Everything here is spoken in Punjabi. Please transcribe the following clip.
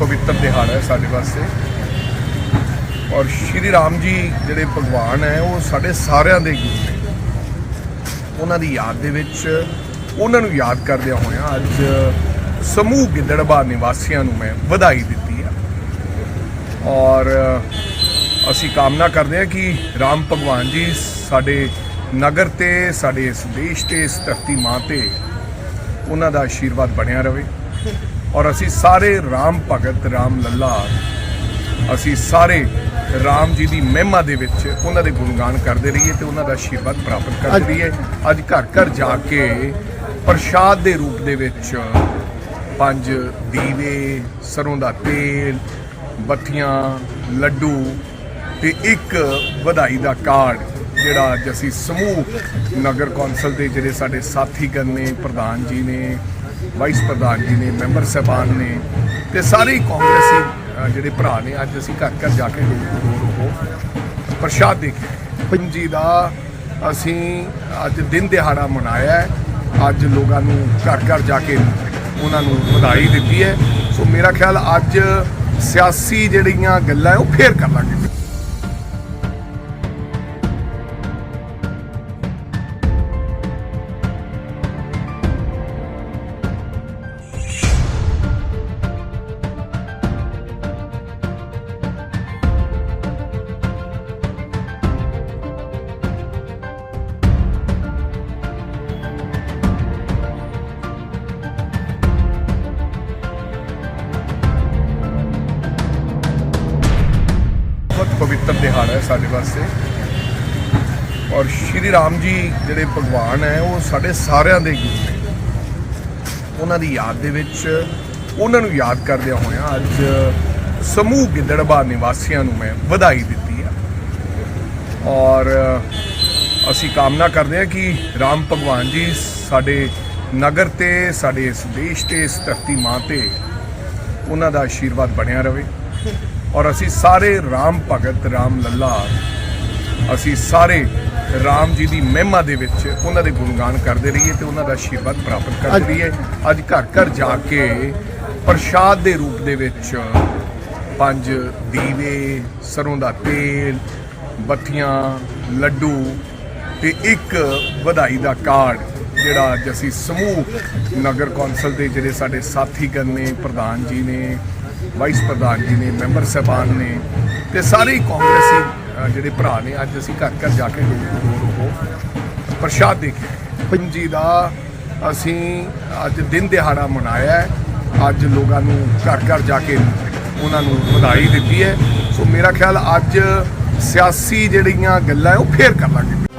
ਪਵਿੱਤਰ ਦਿਹਾੜਾ ਹੈ ਸਾਡੇ ਵਾਸਤੇ। ਔਰ ਸ਼੍ਰੀ ਰਾਮ ਜੀ ਜਿਹੜੇ ਭਗਵਾਨ ਹੈ, ਉਹ ਸਾਡੇ ਸਾਰਿਆਂ ਦੇ ਗੁਰੂ ਨੇ। ਉਹਨਾਂ ਦੀ ਯਾਦ ਦੇ ਵਿੱਚ ਉਹਨਾਂ ਨੂੰ ਯਾਦ ਕਰਦਿਆਂ ਹੋਇਆਂ ਅੱਜ ਸਮੂਹ ਗਿੱਦੜਬਾ ਨਿਵਾਸੀਆਂ ਨੂੰ ਮੈਂ ਵਧਾਈ ਦਿੱਤੀ ਹੈ ਔਰ ਅਸੀਂ ਕਾਮਨਾ ਕਰਦੇ ਹਾਂ ਕਿ ਰਾਮ ਭਗਵਾਨ ਜੀ ਸਾਡੇ ਨਗਰ ਤੇ, ਸਾਡੇ ਇਸ ਦੇਸ਼ ਤੇ, ਇਸ ਧਰਤੀ ਮਾਂ ਤੇ ਉਹਨਾਂ ਦਾ ਆਸ਼ੀਰਵਾਦ ਬਣਿਆ ਰਹੇ। ਔਰ ਅਸੀਂ ਸਾਰੇ ਰਾਮ ਭਗਤ, ਰਾਮ ਲੱਲਾ, ਅਸੀਂ ਸਾਰੇ ਰਾਮ ਜੀ ਦੀ ਮਹਿਮਾ ਦੇ ਵਿੱਚ ਉਹਨਾਂ ਦੇ ਗੁਣਗਾਨ ਕਰਦੇ ਰਹੀਏ ਤੇ ਉਹਨਾਂ ਦਾ ਆਸ਼ੀਰਵਾਦ ਪ੍ਰਾਪਤ ਕਰਦੇ ਰਹੀਏ। ਅੱਜ ਘਰ ਘਰ ਜਾ ਕੇ ਪ੍ਰਸ਼ਾਦ ਦੇ ਰੂਪ ਦੇ ਵਿੱਚ ਪੰਜ ਦੀਵੇ, ਸਰੋਂ ਦਾ ਤੇਲ ਬੱਤੀਆਂ ਲੱਡੂ ਤੇ ਇੱਕ ਵਧਾਈ ਦਾ ਕਾਰਡ ਜਿਹੜਾ ਅੱਜ ਅਸੀਂ ਸਮੂਹ ਨਗਰ ਕੌਂਸਲ ਦੇ ਜਿਹੜੇ ਸਾਡੇ ਸਾਥੀਗਣ ਨੇ, ਪ੍ਰਧਾਨ ਜੀ ਨੇ ਵਾਈਸ ਪ੍ਰਧਾਨ ਜੀ ਨੇ ਮੈਂਬਰ ਸਾਹਿਬਾਨ ਨੇ ਤੇ ਸਾਰੇ ਹੀ ਕਾਂਗਰਸੀ ਜਿਹੜੇ ਭਰਾ ਨੇ, ਅੱਜ ਅਸੀਂ ਘਰ ਘਰ ਜਾ ਕੇ ਲੋਕ ਉਹ ਪ੍ਰਸ਼ਾਦ ਦੇ ਕੇ ਪੰਜ ਦਾ ਅਸੀਂ ਅੱਜ ਦਿਨ ਦਿਹਾੜਾ ਮਨਾਇਆ ਅੱਜ ਲੋਕਾਂ ਨੂੰ ਘਰ ਘਰ ਜਾ ਕੇ ਉਹਨਾਂ ਨੂੰ ਵਧਾਈ ਦਿੱਤੀ ਹੈ। ਸੋ ਮੇਰਾ ਖਿਆਲ ਅੱਜ ਸਿਆਸੀ ਜਿਹੜੀਆਂ ਗੱਲਾਂ ਉਹ ਫੇਰ ਕਰ ਲਾਂਗੇ। ਬਹੁਤ ਪਵਿੱਤਰ ਦਿਹਾੜਾ ਹੈ ਸਾਡੇ ਵਾਸਤੇ। ਔਰ ਸ਼੍ਰੀ ਰਾਮ ਜੀ ਜਿਹੜੇ ਭਗਵਾਨ ਹੈ, ਉਹ ਸਾਡੇ ਸਾਰਿਆਂ ਦੇ ਗੁਰੂ ਨੇ। ਉਹਨਾਂ ਦੀ ਯਾਦ ਦੇ ਵਿੱਚ ਉਹਨਾਂ ਨੂੰ ਯਾਦ ਕਰਦਿਆਂ ਹੋਇਆਂ ਅੱਜ ਸਮੂਹ ਗਿੱਦੜਬਾ ਨਿਵਾਸੀਆਂ ਨੂੰ ਮੈਂ ਵਧਾਈ ਦਿੱਤੀ ਹੈ ਔਰ ਅਸੀਂ ਕਾਮਨਾ ਕਰਦੇ ਹਾਂ ਕਿ ਰਾਮ ਭਗਵਾਨ ਜੀ ਸਾਡੇ ਨਗਰ ਤੇ, ਸਾਡੇ ਇਸ ਦੇਸ਼ ਤੇ, ਇਸ ਧਰਤੀ ਮਾਂ ਤੇ ਉਹਨਾਂ ਦਾ ਆਸ਼ੀਰਵਾਦ ਬਣਿਆ ਰਹੇ। ਔਰ ਅਸੀਂ ਸਾਰੇ ਰਾਮ ਭਗਤ, ਰਾਮ ਲੱਲਾ, ਅਸੀਂ ਸਾਰੇ ਰਾਮ ਜੀ ਦੀ ਮਹਿਮਾ ਦੇ ਵਿੱਚ ਉਹਨਾਂ ਦੇ ਗੁਣਗਾਨ ਕਰਦੇ ਰਹੀਏ ਤੇ ਉਹਨਾਂ ਦਾ ਆਸ਼ੀਰਵਾਦ ਪ੍ਰਾਪਤ ਕਰਦੇ ਰਹੀਏ। ਅੱਜ ਘਰ ਘਰ ਜਾ ਕੇ ਪ੍ਰਸ਼ਾਦ ਦੇ ਰੂਪ ਦੇ ਵਿੱਚ ਪੰਜ ਦੀਵੇ, ਸਰੋਂ ਦਾ ਤੇਲ ਬੱਤੀਆਂ ਲੱਡੂ ਤੇ ਇੱਕ ਵਧਾਈ ਦਾ ਕਾਰਡ ਜਿਹੜਾ ਅੱਜ ਅਸੀਂ ਸਮੂਹ ਨਗਰ ਕੌਂਸਲ ਦੇ ਜਿਹੜੇ ਸਾਡੇ ਸਾਥੀਗਣ ਨੇ, ਪ੍ਰਧਾਨ ਜੀ ਨੇ ਵਾਈਸ ਪ੍ਰਧਾਨ ਜੀ ਨੇ ਮੈਂਬਰ ਸਾਹਿਬਾਨ ਨੇ ਤੇ ਸਾਰੇ ਹੀ ਕਾਂਗਰਸੀ ਜਿਹੜੇ ਭਰਾ ਨੇ, ਅੱਜ ਅਸੀਂ ਘਰ ਘਰ ਜਾ ਕੇ ਲੋਕ ਉਹ ਪ੍ਰਸ਼ਾਦ ਦੇ ਕੇ ਪੰਜ ਦਾ ਅਸੀਂ ਅੱਜ ਦਿਨ ਦਿਹਾੜਾ ਮਨਾਇਆ ਅੱਜ ਲੋਕਾਂ ਨੂੰ ਘਰ ਘਰ ਜਾ ਕੇ ਉਹਨਾਂ ਨੂੰ ਵਧਾਈ ਦਿੱਤੀ ਹੈ। ਸੋ ਮੇਰਾ ਖਿਆਲ ਅੱਜ ਸਿਆਸੀ ਜਿਹੜੀਆਂ ਗੱਲਾਂ ਉਹ ਫੇਰ ਕਰ ਲਾਂਗੇ।